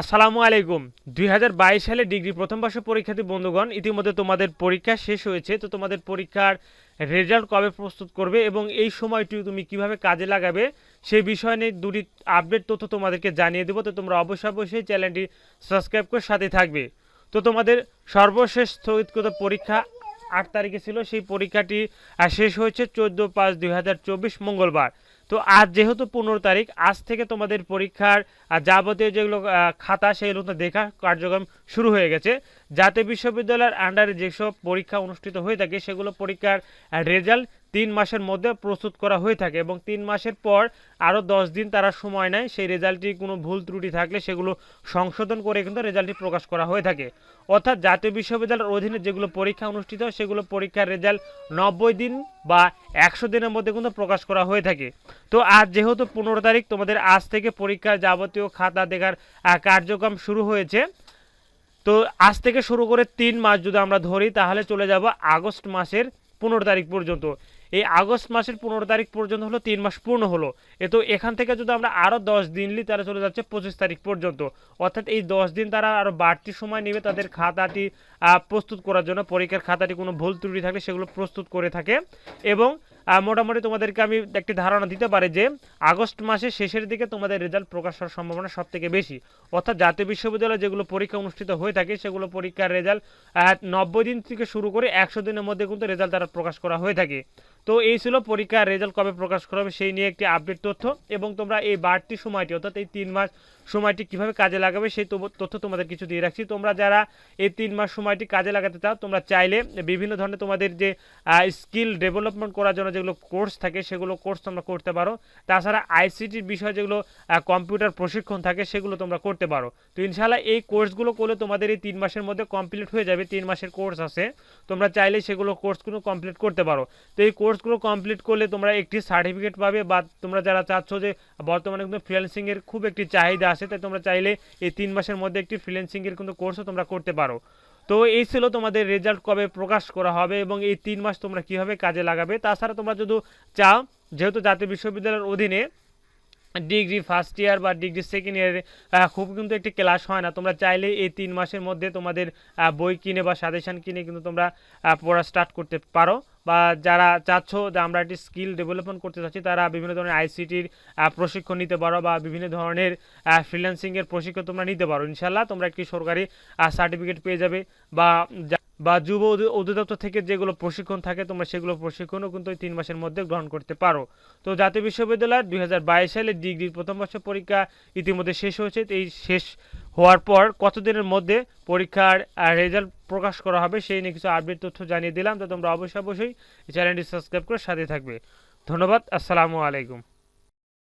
আসসালামু আলাইকুম। দুই হাজার বাইশ সালে ডিগ্রি প্রথম বর্ষ পরীক্ষার্থী বন্ধুগণ, ইতিমধ্যে তোমাদের পরীক্ষা শেষ হয়েছে, তো তোমাদের পরীক্ষার রেজাল্ট কবে প্রস্তুত করবে এবং এই সময়টি তুমি কীভাবে কাজে লাগাবে সেই বিষয় নিয়ে দুটি আপডেট তথ্য তোমাদেরকে জানিয়ে দেবো, তো তোমরা অবশ্যই অবশ্যই চ্যানেলটি সাবস্ক্রাইব করে সাথে থাকবে। তো তোমাদের সর্বশেষ স্থগিতকৃত পরীক্ষা আট তারিখে ছিল, সেই পরীক্ষাটি শেষ হয়েছে চোদ্দ পাঁচ দুই মঙ্গলবার। তো আজ যেহেতু পনেরো তারিখ, আজ থেকে তোমাদের পরীক্ষার যাবতীয় যেগুলো খাতা, সেগুলো দেখা কার্যক্রম শুরু হয়ে গেছে। জাতীয় বিশ্ববিদ্যালয়ের আন্ডারে যেসব পরীক্ষা অনুষ্ঠিত হয়ে থাকে, সেগুলো পরীক্ষার রেজাল্ট তিন মাসের মধ্যে প্রস্তুত করা হয়ে থাকে এবং তিন মাসের পর আরও দশ দিন তারা সময় নেয়। সেই রেজাল্টটি কোনো ভুল ত্রুটি থাকলে সেগুলো সংশোধন করে কিন্তু রেজাল্টটি প্রকাশ করা হয়ে থাকে। অর্থাৎ জাতীয় বিশ্ববিদ্যালয়ের অধীনে যেগুলো পরীক্ষা অনুষ্ঠিত হয় সেগুলো পরীক্ষার রেজাল্ট নব্বই দিন বা একশো দিনের মধ্যে কিন্তু প্রকাশ করা হয়ে থাকে। তো আজ যেহেতু পনেরো তারিখ, তোমাদের আজ থেকে পরীক্ষার যাবতীয় খাতা দেখার কার্যক্রম শুরু হয়েছে। তো আজ থেকে শুরু করে তিন মাস যদি আমরা ধরি, তাহলে চলে যাব আগস্ট মাসের পনেরো তারিখ পর্যন্ত। এই আগস্ট মাসের পনেরো তারিখ পর্যন্ত হলো, তিন মাস পূর্ণ হলো। এ তো এখান থেকে যদি আমরা আরও দশ দিন নিই তাহলে চলে যাচ্ছে পঁচিশ তারিখ পর্যন্ত। অর্থাৎ এই দশ দিন তারা আরও বাড়তি সময় নেবে তাদের খাতাটি প্রস্তুত করার জন্য। পরীক্ষার খাতাটি কোনো ভুল ত্রুটি থাকলে সেগুলো প্রস্তুত করে থাকে। এবং মোটামুটি তোমাদেরকে আমি একটি ধারণা দিতে পারি যে আগস্ট মাসের শেষের দিকে তোমাদের রেজাল্ট প্রকাশ হওয়ার সম্ভাবনা সব থেকে বেশি। অর্থাৎ জাতীয় বিশ্ববিদ্যালয়ে যেগুলো পরীক্ষা অনুষ্ঠিত হয়ে থাকে, সেগুলো পরীক্ষার রেজাল্ট নব্বই দিন থেকে শুরু করে একশো দিনের মধ্যে কিন্তু রেজাল্ট তারা প্রকাশ করা হয়ে থাকে। তো এই ছিল পরীক্ষার রেজাল্ট কবে প্রকাশ করা হবে সেই নিয়ে একটি আপডেট তথ্য এবং তোমরা এই বাড়তি সময়টি, অর্থাৎ এই তিন মাস সময়টি কীভাবে কাজে লাগাবে সেই তথ্য তোমাদের কিছু দিয়ে রাখছি। তোমরা যারা এই তিন মাস সময়টি কাজে লাগাতে চাও, তোমরা চাইলে বিভিন্ন ধরনের তোমাদের যে স্কিল ডেভেলপমেন্ট করার জন্য যেগুলো কোর্স থাকে, সেগুলো কোর্স তোমরা করতে পারো। তাছাড়া আইসিটির বিষয়ে যেগুলো কম্পিউটার প্রশিক্ষণ থাকে, সেগুলো তোমরা করতে পারো। তো ইনশাল্লাহ এই কোর্সগুলো করলে তোমাদের এই তিন মাসের মধ্যে কমপ্লিট হয়ে যাবে, তিন মাসের কোর্স আছে। তোমরা চাইলে সেগুলো কোর্সগুলো কমপ্লিট করতে পারো। তো এই কোর্সগুলো কমপ্লিট করলে তোমরা একটি সার্টিফিকেট পাবে বা তোমরা যারা চাচ্ছ যে বর্তমানে কিন্তু ফ্রিল্যান্সিংয়ের খুব একটি চাহিদা আছে, তাই তোমরা চাইলে এই তিন মাসের মধ্যে একটি ফ্রিল্যান্সিংয়ের কিন্তু কোর্সও তোমরা করতে পারো। তো এই ছিল তোমাদের রেজাল্ট কবে প্রকাশ করা হবে এবং এই তিন মাস তোমরা কীভাবে কাজে লাগাবে? তাছাড়া তোমরা যদি চাও, যেহেতু জাতীয় বিশ্ববিদ্যালয়ের অধীনে ডিগ্রি ফার্স্ট ইয়ার বা ডিগ্রি সেকেন্ড ইয়ারে খুব কিন্তু একটি ক্লাস হয় না। তোমরা চাইলে এই তিন মাসের মধ্যে তোমাদের বই কিনে বা সাজেশান কিনে কিন্তু তোমরা পড়া স্টার্ট করতে পারো। বা যারা চাচ্ছ যে আমরা একটি স্কিল ডেভেলপমেন্ট করতে চাচ্ছি, তারা বিভিন্ন ধরনের আইসিটির প্রশিক্ষণ নিতে পারো বা বিভিন্ন ধরনের ফ্রিল্যান্সিংয়ের প্রশিক্ষণ তোমরা নিতে পারো। ইনশাল্লাহ তোমরা একটি সরকারি সার্টিফিকেট পেয়ে যাবে বা বা যুব অধি- অধিদপ্তর থেকে যেগুলো প্রশিক্ষণ থাকে, তোমরা সেগুলো প্রশিক্ষণও কিন্তু তিন মাসের মধ্যে গ্রহণ করতে পারো। তো জাতীয় বিশ্ববিদ্যালয়ের দুই সালে ডিগ্রির প্রথম বর্ষ পরীক্ষা ইতিমধ্যে শেষ হয়েছে। এই শেষ হওয়ার পর কতদিনের মধ্যে পরীক্ষার রেজাল্ট প্রকাশ করা হবে সেই নিয়ে কিছু আপডেট তথ্য জানিয়ে দিলাম। তো তোমরা অবশ্যই অবশ্যই চ্যানেলটি সাবস্ক্রাইব করে সাথে থাকবে। ধন্যবাদ, আসসালামু আলাইকুম।